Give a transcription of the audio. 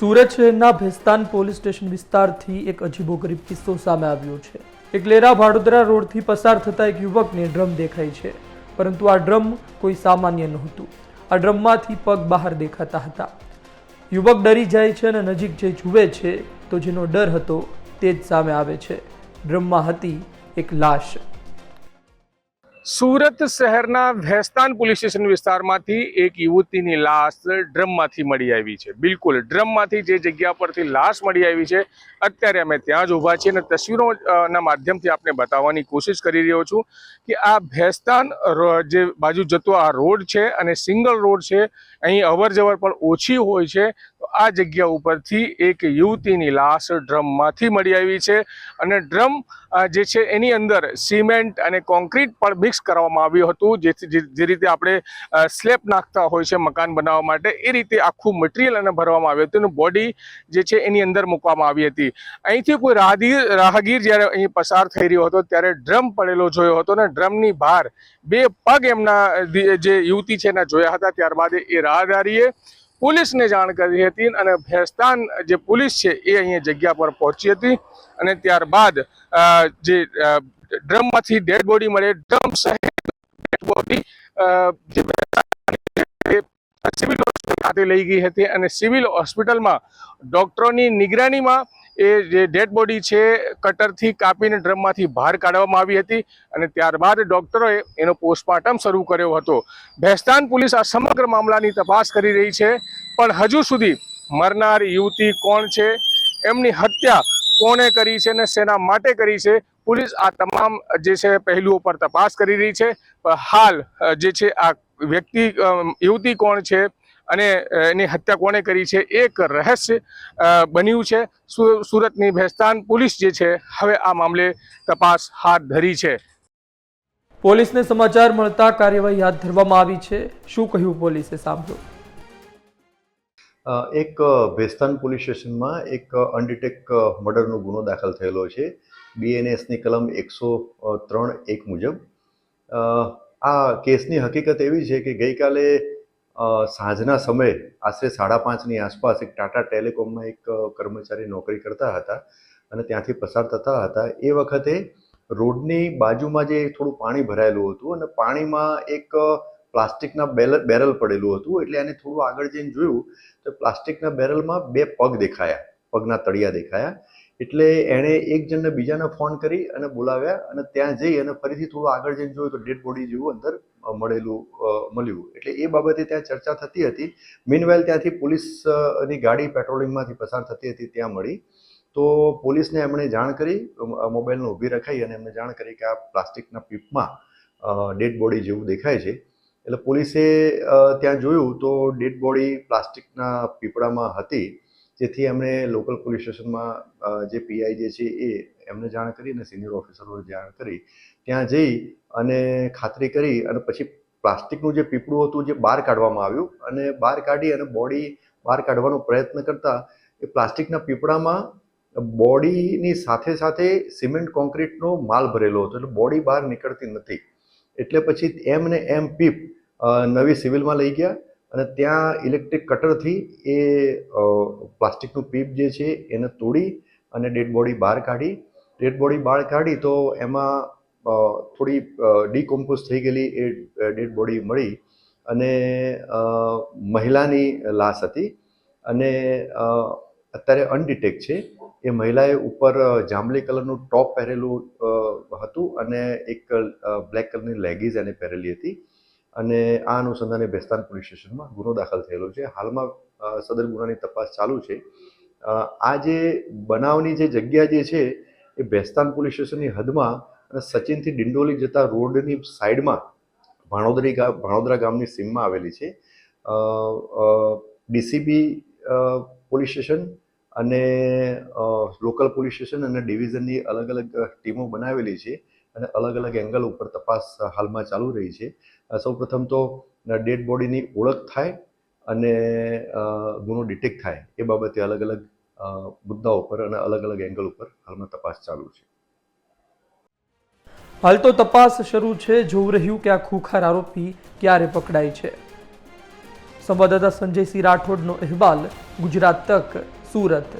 સુરત શહેરના Bhestan police station વિસ્તારથી એક અજીબોગરીબ કિસ્સો સામે આવ્યો છે. એક લેરા ભાડોદરા રોડથી પસાર થતા એક યુવકને ડ્રમ દેખાય છે. પરંતુ આ ડ્રમ કોઈ સામાન્ય નહોતું. આ ડ્રમમાંથી પગ બહાર દેખાતા હતા. યુવક ડરી જાય છે અને નજીક જે જુએ છે, તો જેનો ડર હતો તે જ સામે આવે છે. ડ્રમમાં હતી એક લાશ. સુરત શહેરના ભેસ્તાન પોલીસ સ્ટેશન વિસ્તારમાંથી એક યુવતીની લાશ ડ્રમમાંથી મળી આવી છે. બિલકુલ ડ્રમમાંથી જે જગ્યા પરથી લાશ મળી આવી છે, અત્યારે અમે ત્યાં જ ઊભા છીએ અને તસવીરોના માધ્યમથી આપને બતાવવાની કોશિશ કરી રહ્યો છું કે આ ભેસ્તાન જે બાજુ જતો આ રોડ છે અને સિંગલ રોડ છે, અહીં અવર પણ ઓછી હોય છે આ જગ્યા ઉપરથી એક યુવતીની લાશ ડ્રમમાંથી મળી આવી છે અને ડ્રમ જે છે એની અંદર સિમેન્ટ અને કોન્ક્રીટ પણ મિક્સ કરવામાં આવ્યું હતું, જેથી જે- રીતે આપણે સ્લેબ નાખતા હોય છે મકાન બનાવવા માટે, એ રીતે આખું મટીરિયલ અને ભરવામાં આવ્યું હતું અને બોડી જે છે એની અંદર મૂકવામાં આવી હતી. અહીંથી કોઈ રાહગીર રાહગીર જ્યારે અહીં પસાર થઈ રહ્યો હતો, ત્યારે ડ્રમ પડેલો જોયો હતો અને ડ્રમની બહાર બે પગ એમના, જે યુવતી છે એના જોયા હતા, ત્યારબાદ એ રાહદારીએ પોલીસને જાણ કરી હતી અને ભેસ્તાન જે પોલીસ છે એ અહીંયા જગ્યા પર પહોંચી હતી અને ત્યારબાદ જે ડ્રમમાંથી ડેડ બોડી મળે, ડ્રમ સહિત સિવિલ હોસ્પિટલ ખાતે લઈ ગઈ હતી અને સિવિલ હોસ્પિટલમાં ડોક્ટરોની નિગરાનીમાં એ જે ડેડ બોડી છે, કટરથી કાપીને ડ્રમમાંથી બહાર કાઢવામાં આવી હતી અને ત્યારબાદ ડૉક્ટરોએ એનો પોસ્ટમોર્ટમ શરૂ કર્યો હતો. ભેસ્તાન પોલીસ આ સમગ્ર મામલાની તપાસ કરી રહી છે, પણ હજુ સુધી મરનાર યુવતી કોણ છે, એમની હત્યા કોણે કરી છે અને શેના માટે કરી છે, પોલીસ આ તમામ જે છે પહેલુઓ પર તપાસ કરી રહી છે. હાલ જે છે આ વ્યક્તિ યુવતી કોણ છે અને એની હત્યા કોણે કરી છે એક રહસ્ય બન્યું છે. સુરતની ભેસ્તાન પોલીસ જે છે હવે આ મામલે તપાસ હાથ ધરી છે. પોલીસને સમાચાર મળતા કાર્યવાહી હાથ ધરવામાં આવી છે. શું કહ્યું પોલીસે સાંભળો? એક ભેસ્તાન પોલીસ સ્ટેશનમાં એક અનડિટેક મર્ડરનો ગુનો દાખલ થયેલો છે. બીએનએસની કલમ એકસો ત્રણ એક મુજબ. આ કેસની હકીકત એવી છે કે ગઈકાલે સાંજના સમયે આશરે સાડા પાંચની આસપાસ એક ટાટા ટેલિકોમમાં એક કર્મચારી નોકરી કરતા હતા અને ત્યાંથી પસાર થતા હતા. એ વખતે રોડની બાજુમાં જે થોડું પાણી ભરાયેલું હતું અને પાણીમાં એક પ્લાસ્ટિકના બેલ, બેરલ પડેલું હતું એટલે એને થોડું આગળ જઈને જોયું તો પ્લાસ્ટિકના બેરલમાં બે પગ દેખાયા, પગના તળિયા દેખાયા. એટલે એણે એક જણને બીજાને ફોન કરી અને બોલાવ્યા અને ત્યાં જઈ અને ફરીથી થોડું આગળ જઈને જોયું તો ડેડ બોડી જેવું અંદર મળેલું મળ્યું. એટલે એ બાબતે ત્યાં ચર્ચા થતી હતી. મીનવેલ ત્યાંથી પોલીસની ગાડી પેટ્રોલિંગમાંથી પસાર થતી હતી, ત્યાં મળી. તો પોલીસને એમણે જાણ કરી મોબાઈલને ઊભી રખાઈ અને એમને જાણ કરી કે આ પ્લાસ્ટિકના પીપમાં ડેડ બોડી જેવું દેખાય છે. એટલે પોલીસે ત્યાં જોયું તો ડેડ બોડી પ્લાસ્ટિકના પીપળામાં હતી. જેથી એમણે લોકલ પોલીસ સ્ટેશનમાં જે પીઆઈ જે છે એ, એમને જાણ કરી અને સિનિયર ઓફિસરોને જાણ કરી. ત્યાં જઈ અને ખાતરી કરી અને પછી પ્લાસ્ટિકનું જે પીપળું હતું જે બહાર કાઢવામાં આવ્યું અને બહાર કાઢી અને બોડી બહાર કાઢવાનો પ્રયત્ન કરતા એ પ્લાસ્ટિકના પીપળામાં બોડીની સાથે સાથે સિમેન્ટ કોન્ક્રીટનો માલ ભરેલો હતો. એટલે બોડી બહાર નીકળતી નથી. એટલે પછી એમ ને એમ પીપ નવી સિવિલમાં લઈ ગયા અને ત્યાં ઇલેક્ટ્રિક કટરથી એ પ્લાસ્ટિકનું પીપ જે છે એને તોડી અને ડેડ બોડી બહાર કાઢી. ડેડ બોડી બહાર કાઢી તો એમાં થોડી ડીકોમ્પોઝ થઈ ગયેલી એ ડેડ બોડી મળી અને મહિલાની લાશ હતી. અને અત્યારે અનડિટેક છે. એ મહિલાએ ઉપર જાંબલી કલરનું ટોપ પહેરેલું હતું અને એક બ્લેક કલરની લેગીઝ એને પહેરેલી હતી. અને આ અનુસંધાને ભેસ્તાન પોલીસ સ્ટેશનમાં ગુનો દાખલ થયેલો છે. હાલમાં સદર ગુનાની તપાસ ચાલુ છે. આ જે બનાવની જે જગ્યા જે છે, એ ભેસ્તાન પોલીસ સ્ટેશનની હદમાં અને સચિનથી ડિંડોલી જતા રોડની સાઈડમાં, ભાણોદરી ગામ ભાણોદરા ગામની સીમમાં આવેલી છે. ડીસીબી પોલીસ સ્ટેશન અને લોકલ પોલીસ સ્ટેશન અને ડિવિઝનની અલગ અલગ ટીમો બનાવેલી છે. અને અલગ અલગ એંગલ ઉપર તપાસ હાલમાં ચાલુ રહી છે. સૌપ્રથમ તો ડેડ બોડીની ઓળખ થાય અને ગુનો ડિટેક્ટ થાય એ બાબતે અલગ અલગ મુદ્દાઓ પર અને અલગ અલગ એંગલ ઉપર હાલમાં તપાસ ચાલુ છે. હાલ તો તપાસ શરૂ છે, જોવું રહ્યું કે આ ખુખાર આરોપી ક્યારે પકડાય છે. સંવાદદાતા સંજયસિંહ રાઠોડનો અહેવાલ, ગુજરાત તક, સુરત.